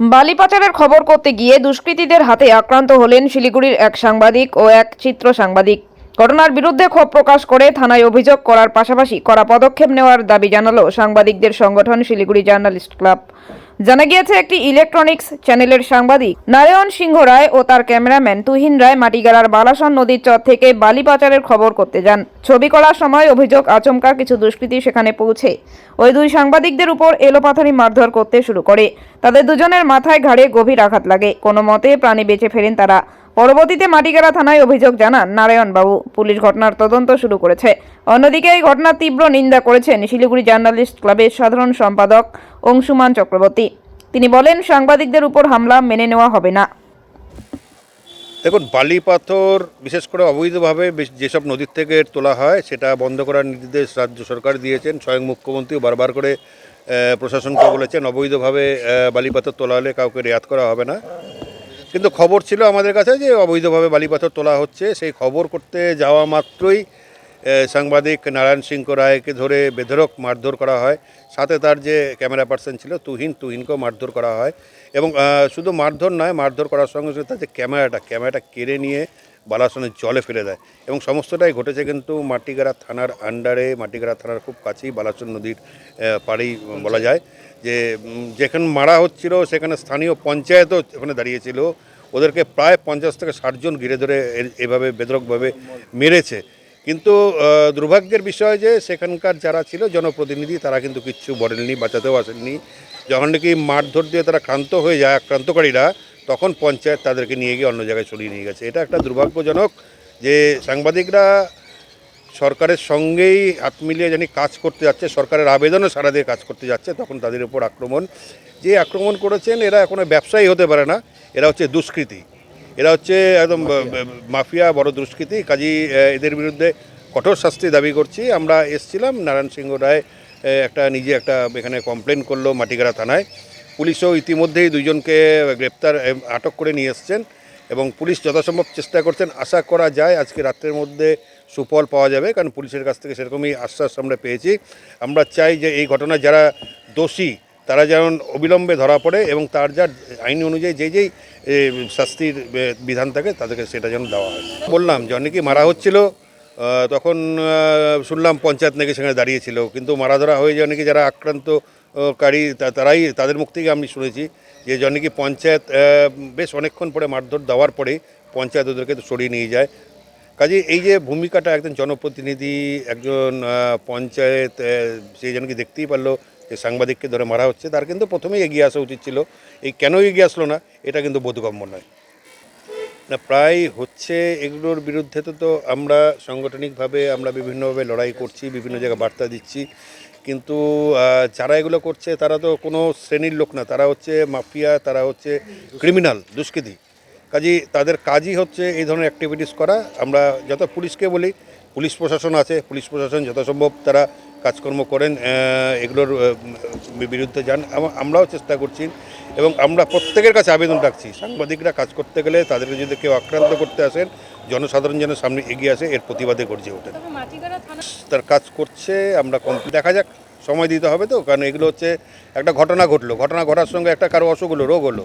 বালি পাচারের খবর করতে গিয়ে দুষ্কৃতীদের হাতে আক্রান্ত হলেন শিলিগুড়ির এক সাংবাদিক ও এক চিত্র সাংবাদিক। ঘটনার বিরুদ্ধে ক্ষোভ প্রকাশ করে থানায় অভিযোগ করার পাশাপাশি করা পদক্ষেপ নেওয়ার দাবি জানালো সাংবাদিকদের সংগঠন শিলিগুড়ি জার্নালিস্ট ক্লাব। জানা গিয়েছে, একটি ইলেকট্রনিক্স চ্যানেলের সাংবাদিক নারায়ণ সিংহ রায় ও তার ক্যামেরাম্যান তুহিন রায় মাটিগাড়ার বালাসন নদীর চর থেকে বালি পাচারের খবর করতে যান। ছবি করার সময় অভিযোগ আচমকা কিছু দুষ্কৃতী সেখানে পৌঁছে। ওই দুই সাংবাদিকদের উপর এলোপাথারি মারধর করতে শুরু করে। তাদের দুজনের মাথায় ঘাড়ে গভীর আঘাত লাগে। কোনো মতে প্রাণী বেঁচে ফেরেন তারা। পরবর্তীতে মাটিগাড়া থানায় অভিযোগ জানান, নারায়ণবাবু পুলিশ ঘটনার তদন্ত শুরু করেছে। অন্যদিকে এই ঘটনার তীব্র নিন্দা করেছেন শিলিগুড়ি জার্নালিস্ট ক্লাবের সাধারণ সম্পাদক অংশুমান চক্রবর্তী। তিনি বলেন, সাংবাদিকদের উপর হামলা মেনে নেওয়া হবে না। দেখুন, বালি পাথর, বিশেষ করে অবৈধভাবে যেসব নদীর থেকে তোলা হয়, সেটা বন্ধ করার নির্দেশ রাজ্য সরকার দিয়েছেন। স্বয়ং মুখ্যমন্ত্রীও বারবার করে প্রশাসনকে বলেছেন, অবৈধভাবে বালি পাথর তোলা হলে কাউকে রেয়াত করা হবে না। কিন্তু খবর ছিল আমাদের কাছে যে অবৈধভাবে বালিপাথর তোলা হচ্ছে। সেই খবর করতে যাওয়া মাত্রই সাংবাদিক নারায়ণ সিংহ রায়কে ধরে বেধরক মারধর করা হয়। সাথে তার যে ক্যামেরা পার্সন ছিল তুহিন, তুহিনকেও মারধর করা হয়। এবং শুধু মারধর নয়, মারধর করার সঙ্গে সঙ্গে তার যে ক্যামেরাটা ক্যামেরাটা কেড়ে নিয়ে বালাসনের জলে ফেলে দেয়। এবং সমস্তটাই ঘটেছে কিন্তু মাটিগাড়া থানার আন্ডারে মাটিগাড়া থানার খুব কাছেই বালাসন নদীর পাড়েই বলা যায় যে যেখানে মারা হচ্ছিল সেখানে স্থানীয় পঞ্চায়েতও ওখানে দাঁড়িয়েছিল। ওদেরকে প্রায় পঞ্চাশ থেকে ষাটজন ঘিরে ধরে এভাবে বেদরকভাবে মেরেছে। কিন্তু দুর্ভাগ্যের বিষয় যে, সেখানকার যারা ছিল জনপ্রতিনিধি তারা কিন্তু কিচ্ছু বলেননি, বাঁচাতেও আসেননি। যখন নাকি মারধর দিয়ে তারা ক্রান্ত হয়ে যায়, আক্রান্তকারীরা তখন পঞ্চায়েত তাদেরকে নিয়ে গিয়ে অন্য জায়গায় সরিয়ে নিয়ে গেছে। এটা একটা দুর্ভাগ্যজনক যে সাংবাদিকরা সরকারের সঙ্গেই হাত মিলিয়ে জানি কাজ করতে যাচ্ছে সরকারের আবেদনও সারা দিয়ে কাজ করতে যাচ্ছে তখন তাদের উপর আক্রমণ। যে আক্রমণ করেছেন এরা এখনও ব্যবসায়ী হতে পারে না এরা হচ্ছে দুষ্কৃতী। এরা হচ্ছে একদম মাফিয়া। বড় দুষ্কৃতী। কাজী এদের বিরুদ্ধে কঠোর শাস্তি দাবি করছি। আমরা এসছিলাম নারায়ণ সিংহ রায় একটা নিজে একটা এখানে কমপ্লেন করল মাটিগাড়া থানায়। পুলিশও ইতিমধ্যেই দুইজনকে গ্রেপ্তার আটক করে নিয়ে এসছেন এবং পুলিশ যথাসম্ভব চেষ্টা করছেন। আশা করা যায় আজকে রাত্রের মধ্যে সুফল পাওয়া যাবে, কারণ পুলিশের কাছ থেকে সেরকমই আশ্বাস আমরা পেয়েছি। আমরা চাই যে এই ঘটনায় যারা দোষী, তারা যেমন অবিলম্বে ধরা পড়ে এবং তার যার আইন অনুযায়ী যেই যেই শাস্তির বিধান থাকে, তাদেরকে সেটা যেন দেওয়া হয়। বললাম যে অনেকেই মারা হচ্ছিল তখন শুনলাম পঞ্চায়েত নাকি সেখানে দাঁড়িয়েছিল, কিন্তু মারা ধরা হয়ে যাওয়া নাকি যারা আক্রান্তকারী তারাই, তাদের মুখ থেকে আমি শুনেছি যে যখন নাকি পঞ্চায়েত বেশ অনেকক্ষণ পরে মারধর দেওয়ার পরে পঞ্চায়েত ওদেরকে সরিয়ে নিয়ে যায়। কাজে এই যে ভূমিকাটা একজন জনপ্রতিনিধি, একজন পঞ্চায়েত সেই কি দেখতেই পারল যে সাংবাদিককে ধরে মারা হচ্ছে, তার কিন্তু প্রথমেই এগিয়ে আসা উচিত ছিল। এই কেন এগিয়ে আসলো না, এটা কিন্তু বোধগম্য নয়। না, প্রায় হচ্ছে এগুলোর বিরুদ্ধে তো তো আমরা সাংগঠনিকভাবে আমরা বিভিন্নভাবে লড়াই করছি, বিভিন্ন জায়গায় বার্তা দিচ্ছি। কিন্তু যারা এগুলো করছে তারা তো কোনো শ্রেণির লোক না, তারা হচ্ছে মাফিয়া, তারা হচ্ছে ক্রিমিনাল, দুষ্কৃতী। কাজী তাদের কাজই হচ্ছে এই ধরনের অ্যাক্টিভিটিস করা। আমরা যত পুলিশকে বলি, পুলিশ প্রশাসন আছে, পুলিশ প্রশাসন যথাসম্ভব তারা কাজকর্ম করেন এগুলোর বিরুদ্ধে যান। এবং আমরাও চেষ্টা করছি এবং আমরা প্রত্যেকের কাছে আবেদন রাখছি সাংবাদিকরা কাজ করতে গেলে তাদেরকে যদি কেউ আক্রান্ত করতে আসেন জনসাধারণ যেন সামনে এগিয়ে আসে এর প্রতিবাদে গর্জে ওঠেন তার কাজ করছে আমরা কমপ্লিট দেখা যাক সময় দিতে হবে তো কারণ এগুলো হচ্ছে একটা ঘটনা ঘটলো। ঘটনা ঘটার সঙ্গে একটা কারও অসুখ হলো রোগ হলো।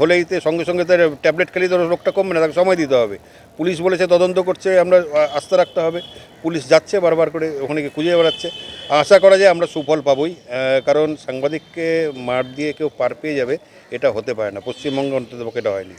হলেই তো সঙ্গে সঙ্গে তার ট্যাবলেট খেলেই তো রোগটা কমবে না তাকে সময় দিতে হবে। পুলিশ বলেছে তদন্ত করছে, আমরা আস্থা রাখতে হবে। পুলিশ যাচ্ছে, বারবার করে ওখানে খুঁজে বেড়াচ্ছে। আশা করা যায় আমরা সুফল পাবই কারণ সাংবাদিককে মার দিয়ে কেউ পার পেয়ে যাবে, এটা হতে পারে না। পশ্চিমবঙ্গে অন্তত এটা হয়নি।